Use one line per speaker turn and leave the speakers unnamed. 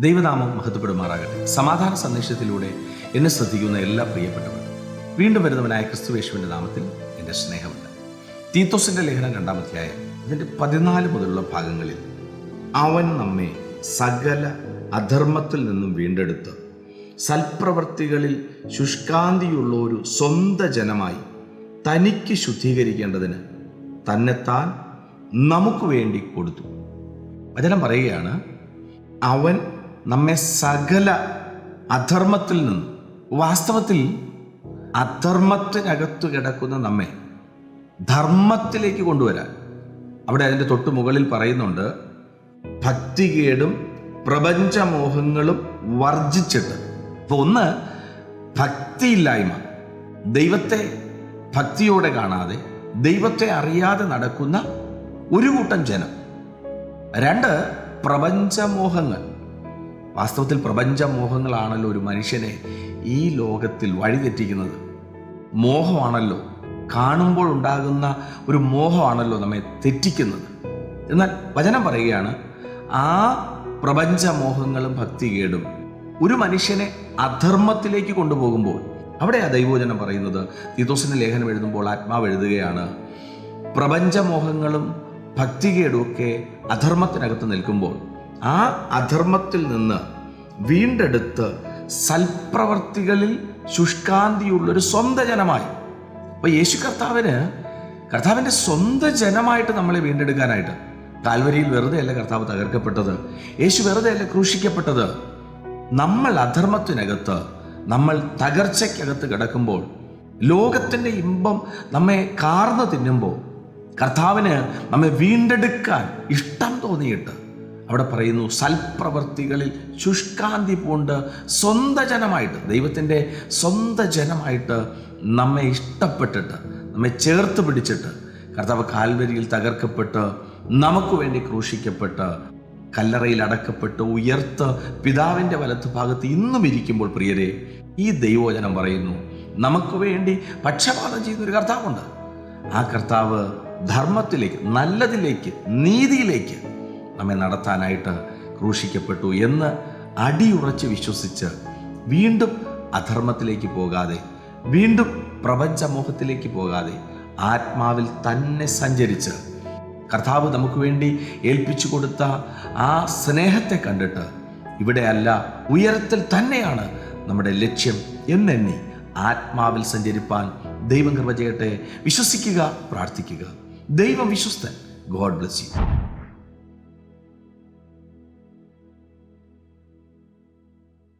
ദൈവനാമം മഹത്വപ്പെടുമാറാകട്ടെ. സമാധാന സന്ദേശത്തിലൂടെ എന്നെ ശ്രദ്ധിക്കുന്ന എല്ലാ പ്രിയപ്പെട്ടവരും വീണ്ടും വരുന്നവനായ ക്രിസ്തുവേശുവിന്റെ നാമത്തിൽ എന്റെ സ്നേഹമുണ്ട്. തീത്തോസിന്റെ ലേഖനം രണ്ടാം ഇതിന്റെ പതിനാല് മുതലുള്ള ഭാഗങ്ങളിൽ അവൻ നമ്മെ സകല അധർമ്മത്തിൽ നിന്നും വീണ്ടെടുത്ത് സൽപ്രവർത്തികളിൽ ശുഷ്കാന്തിയുള്ള ഒരു സ്വന്ത ജനമായി തനിക്ക് ശുദ്ധീകരിക്കേണ്ടതിന് തന്നെത്താൻ നമുക്ക് വേണ്ടി കൊടുത്തു. വചനം പറയുകയാണ് അവൻ നമ്മെ സകല അധർമ്മത്തിൽ നിന്നും വാസ്തവത്തിൽ അധർമ്മത്തിനകത്തു കിടക്കുന്ന നമ്മെ ധർമ്മത്തിലേക്ക് കൊണ്ടുവരാൻ. അവിടെ അതിന്റെ തൊട്ട് മുകളിൽ പറയുന്നുണ്ട് ഭക്തികേടും പ്രപഞ്ചമോഹങ്ങളും വർജിച്ചിട്ട്. അപ്പോൾ ഒന്ന് ഭക്തിയില്ലായ്മ. ദൈവത്തെ ഭക്തിയോടെ കാണാതെ ദൈവത്തെ അറിയാതെ നടക്കുന്ന ഒരു കൂട്ടം ജനം. രണ്ട് പ്രപഞ്ചമോഹങ്ങൾ. വാസ്തവത്തിൽ പ്രപഞ്ചമോഹങ്ങളാണല്ലോ ഒരു മനുഷ്യനെ ഈ ലോകത്തിൽ വഴിതെറ്റിക്കുന്നത്. മോഹമാണല്ലോ കാണുമ്പോൾ ഉണ്ടാകുന്ന ഒരു മോഹമാണല്ലോ നമ്മെ തെറ്റിക്കുന്നത്. എന്നാൽ വചനം പറയുകയാണ് ആ പ്രപഞ്ചമോഹങ്ങളും ഭക്തികേടും ഒരു മനുഷ്യനെ അധർമ്മത്തിലേക്ക് കൊണ്ടുപോകുമ്പോൾ അവിടെയാ ദൈവോചനം പറയുന്നത് തീതോസിന് ലേഖനം എഴുതുമ്പോൾ ആത്മാവ് എഴുതുകയാണ് പ്രപഞ്ചമോഹങ്ങളും ഭക്തികേടും ഒക്കെ അധർമ്മത്തിനകത്ത് നിൽക്കുമ്പോൾ ആ അധർമ്മത്തിൽ നിന്ന് വീണ്ടെടുത്ത് സൽപ്രവർത്തികളിൽ ശുഷ്കാന്തിയുള്ളൊരു സ്വന്തം ജനമായി. അപ്പൊ യേശു കർത്താവിന് കർത്താവിന്റെ സ്വന്തം ജനമായിട്ട് നമ്മളെ വീണ്ടെടുക്കാനായിട്ട്. കാൽവരിയിൽ വെറുതെ അല്ല കർത്താവ് തകർക്കപ്പെട്ടത്. യേശു വെറുതെ അല്ല ക്രൂശിക്കപ്പെട്ടത്. നമ്മൾ അധർമ്മത്തിനകത്ത് നമ്മൾ തകർച്ചയ്ക്കകത്ത് കിടക്കുമ്പോൾ ലോകത്തിന്റെ ഇമ്പം നമ്മെ കാർന്നു തിന്നുമ്പോൾ കർത്താവിന് നമ്മെ വീണ്ടെടുക്കാൻ ഇഷ്ടം തോന്നിയിട്ട് അവിടെ പറയുന്നു സൽപ്രവൃത്തികളിൽ ശുഷ്കാന്തി പൂണ്ട് സ്വന്ത ജനമായിട്ട് ദൈവത്തിന്റെ സ്വന്ത ജനമായിട്ട് നമ്മെ ഇഷ്ടപ്പെട്ടിട്ട് നമ്മെ ചേർത്ത് പിടിച്ചിട്ട് കർത്താവ് കാൽവരിയിൽ തകർക്കപ്പെട്ട് നമുക്ക് വേണ്ടി ക്രൂശിക്കപ്പെട്ട് കല്ലറയിൽ അടക്കപ്പെട്ട് ഉയർത്ത് പിതാവിന്റെ വലത്ത് ഭാഗത്ത് ഇന്നും ഇരിക്കുമ്പോൾ പ്രിയരെ ഈ ദൈവവചനം പറയുന്നു നമുക്ക് വേണ്ടി പക്ഷപാതം ചെയ്യുന്ന ഒരു കർത്താവുണ്ട്. ആ കർത്താവ് ധർമ്മത്തിലേക്ക് നല്ലതിലേക്ക് നീതിയിലേക്ക് നമ്മെ നടത്താനായിട്ട് ക്രൂശിക്കപ്പെട്ടു എന്ന് അടിയുറച്ച് വിശ്വസിച്ച് വീണ്ടും അധർമ്മത്തിലേക്ക് പോകാതെ വീണ്ടും പ്രപഞ്ചമോഹത്തിലേക്ക് പോകാതെ ആത്മാവിൽ തന്നെ സഞ്ചരിച്ച് കർത്താവ് നമുക്ക് വേണ്ടി ഏൽപ്പിച്ചു കൊടുത്ത ആ സ്നേഹത്തെ കണ്ടിട്ട് ഇവിടെയല്ല ഉയരത്തിൽ തന്നെയാണ് നമ്മുടെ ലക്ഷ്യം എന്നെണ്ണി ആത്മാവിൽ സഞ്ചരിപ്പാൻ ദൈവം കൃപ ചെയ്യട്ടെ. വിശ്വസിക്കുക പ്രാർത്ഥിക്കുക. ദൈവം വിശ്വസ്തൻ. God bless you.